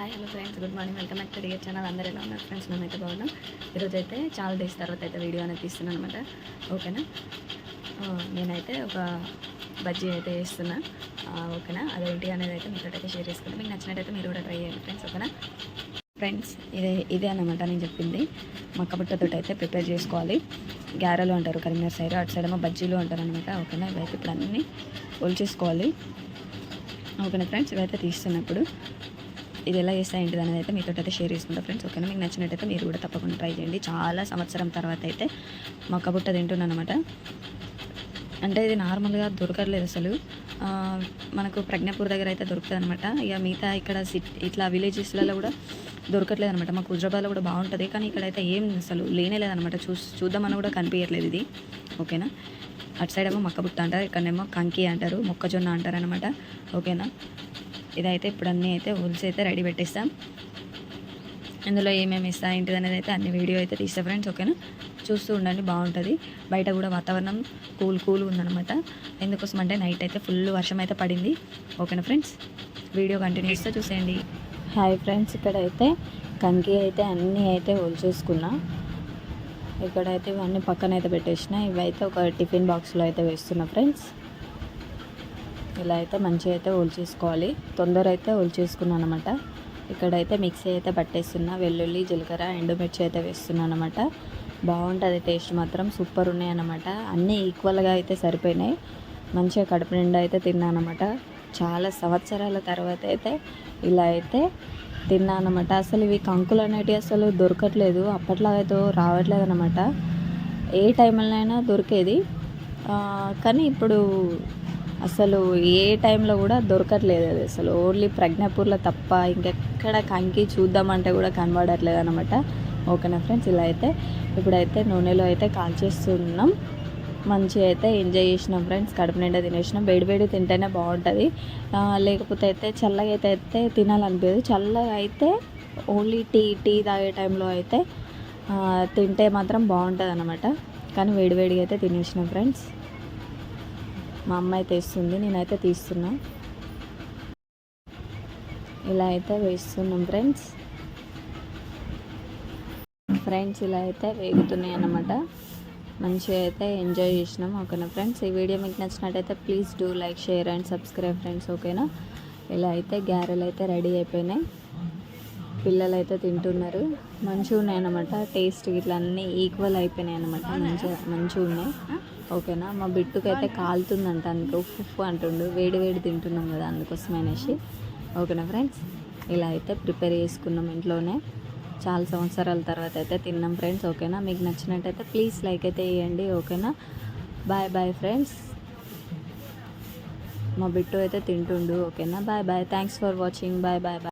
Hi hello friends good morning welcome back to dear channel. అందరూ ఎలా ఉన్నారు friends? మేమైతే బాగున్నాం. ఈరోజు అయితే చాలా డేస్ తర్వాత అయితే వీడియో అనేది తీస్తున్నాను అనమాట ఓకేనా? నేనైతే ఒక బజ్జీ అయితే వేస్తున్నా ఓకేనా? అదేంటి అనేది అయితే మీతో అయితే షేర్ చేసుకుంటాను మీకు నచ్చినట్టయితే మీరు కూడా ట్రై చేయండి ఫ్రెండ్స్ ఓకేనా? ఫ్రెండ్స్ ఇదే ఇదే అనమాట నేను చెప్పింది. మక్కబుట్టతో అయితే ప్రిపేర్ చేసుకోవాలి. గ్యారెలు అంటారు కరీంనగర్ సైడ్ అటు సైడ్ ఏమో బజ్జీలు అంటారు అనమాట ఓకేనా? ఇవైతే ఇప్పుడు అన్నీ ఒలిచేసుకోవాలి. ఓకేనా ఫ్రెండ్స్? ఇవైతే తీస్తున్నప్పుడు ఇది ఎలా చేస్తా ఏంటిది అనేది అయితే మీతో అయితే షేర్ చేసుకుంటా ఫ్రెండ్స్ ఓకేనా మీకు నచ్చినట్టయితే మీరు కూడా తప్పకుండా ట్రై చేయండి. చాలా సంవత్సరం తర్వాత అయితే మక్కబుట్ట తింటున్నాను అనమాట అంటే ఇది నార్మల్గా దొరకట్లేదు అసలు. మనకు ప్రజ్ఞాపూర్ దగ్గర అయితే దొరుకుతుంది అనమాట ఇక మిగతా ఇక్కడ సిటీ ఇట్లా విలేజెస్లలో కూడా దొరకట్లేదు అనమాట మాకు హుజరాబాద్లో కూడా బాగుంటుంది. కానీ ఇక్కడైతే ఏం అసలు లేనే లేదనమాట చూ చూద్దామని కూడా కనిపించట్లేదు ఇది. ఓకేనా అటు సైడ్ ఏమో మక్కబుట్ట అంటారు. ఇక్కడనేమో కంకి అంటారు. మొక్కజొన్న అంటారు అనమాట ఓకేనా ఇదైతే ఇప్పుడు అన్నీ అయితే ఉల్స్ అయితే రెడీ పెట్టేస్తాం. ఇందులో ఏమేమి ఇస్తా ఏంటిది అనేది అయితే అన్ని వీడియో అయితే తీస్తా ఫ్రెండ్స్ ఓకేనా? చూస్తూ ఉండండి బాగుంటుంది. బయట కూడా వాతావరణం కూల్ కూల్ ఉందన్నమాట. ఎందుకోసం అంటే నైట్ అయితే ఫుల్ వర్షం అయితే పడింది. ఓకేనా ఫ్రెండ్స్? వీడియో కంటిన్యూ చూసేయండి. హాయ్ ఫ్రెండ్స్ ఇక్కడైతే కంకి అయితే అన్నీ అయితే చేసుకున్నా. ఇక్కడైతే ఇవన్నీ పక్కన అయితే పెట్టేసిన. ఇవైతే ఒక టిఫిన్ బాక్స్లో అయితే వేస్తున్నా ఫ్రెండ్స్. ఇలా అయితే మంచిగా అయితే ఒలిచేసుకోవాలి. తొందర అయితే ఒలిచేసుకున్నాను అనమాట ఇక్కడైతే మిక్సీ అయితే పట్టేస్తున్నా. వెల్లుల్లి జీలకర్ర ఎండుమిర్చి అయితే వేస్తున్నాను అనమాట బాగుంటుంది టేస్ట్ మాత్రం సూపర్ ఉన్నాయి అనమాట అన్నీ ఈక్వల్గా అయితే సరిపోయినాయి. మంచిగా కడుపు నిండా అయితే తిన్నాను అనమాట చాలా సంవత్సరాల తర్వాత అయితే ఇలా అయితే తిన్నాను అనమాట అసలు ఇవి కంకులు అనేటివి అసలు దొరకట్లేదు. అప్పట్లో అయితే రావట్లేదు అనమాట ఏ టైంలోనైనా దొరికేది. కానీ ఇప్పుడు అసలు ఏ టైంలో కూడా దొరకట్లేదు అది. అసలు ఓన్లీ ప్రజ్ఞాపూర్లో తప్ప ఇంకెక్కడ కంకి చూద్దామంటే కూడా కనబడట్లేదు అనమాట ఓకేనా ఫ్రెండ్స్? ఇలా అయితే ఇప్పుడైతే నూనెలో అయితే కాల్చేస్తున్నాం మంచిగా అయితే ఎంజాయ్ చేసినాం ఫ్రెండ్స్. కడుపు నిండా తినేసినాం. వేడి వేడి తింటేనే బాగుంటుంది. లేకపోతే అయితే చల్లగా అయితే అయితే తినాలనిపించదు చల్లగా అయితే ఓన్లీ టీ టీ తాగే టైంలో అయితే తింటే మాత్రం బాగుంటుంది అనమాట కానీ వేడివేడిగా అయితే తినేసినాం ఫ్రెండ్స్. మా అమ్మ అయితే ఇస్తుంది నేనైతే తీస్తున్నా. ఇలా అయితే వేస్తున్నాం ఫ్రెండ్స్. ఫ్రెండ్స్ ఇలా అయితే వేగుతున్నాయి అన్నమాట. మంచిగా అయితే ఎంజాయ్ చేసినాం ఓకేనా ఫ్రెండ్స్? ఈ వీడియో మీకు నచ్చినట్టయితే please do like share and subscribe friends ఓకేనా? ఇలా అయితే గ్యారెలు అయితే రెడీ అయిపోయినాయి. పిల్లలు అయితే తింటున్నారు. మంచిగా ఉన్నాయి అనమాట టేస్ట్ ఇట్లా అన్నీ ఈక్వల్ అయిపోయినాయి అనమాట మంచిగా మంచిగా ఉన్నాయి ఓకేనా? మా బిట్టుకు అయితే కాలుతుందంట అందుకు. ఉఫ్ అంటుండు. వేడి వేడి తింటున్నాం కదా అందుకోసం అనేసి ఓకేనా ఫ్రెండ్స్? ఇలా అయితే ప్రిపేర్ చేసుకున్నాం ఇంట్లోనే. చాలా సంవత్సరాల తర్వాత అయితే తిన్నాం ఫ్రెండ్స్. ఓకేనా? మీకు నచ్చినట్టయితే ప్లీజ్ లైక్ అయితే వేయండి ఓకేనా? Bye bye friends. మా బిట్టు అయితే తింటుండు. ఓకేనా? Bye bye. Thanks for watching. Bye bye bye.